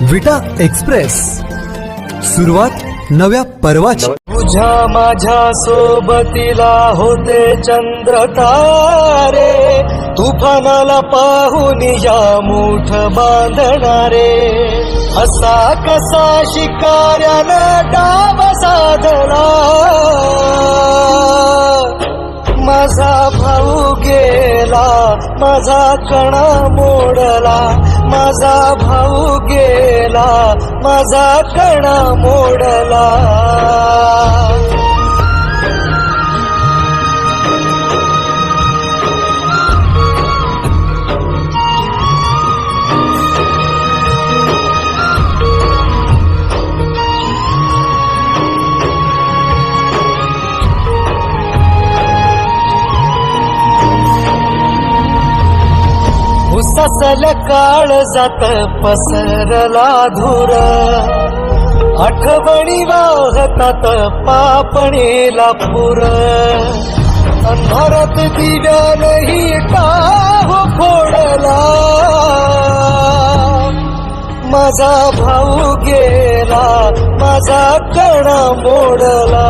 विटा एक्सप्रेस. सुरुवात नव्या पर्वाची. तुझ्या माझ्या सोबतीला होते चंद्र तारे. तुफानाला पाहून या मूठ बांधणारे. असा कसा शिकाऱ्यानं डाव साधला. माझा कणा मोडला माझा भाऊ गेला माझा कणा मोडला. ससल काळ जात पसरला धुर. आठवणी वाहतात पापणीला पुर. अंधारात दिव्यानही टाह फोडला. माझा भाऊ गेला माझा कणा मोडला.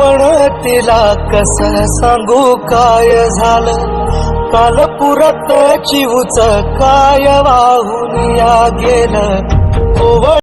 पण तिला कस सांगू? काय झालं? काल पुरत चिवच काय वाहून या गेलं?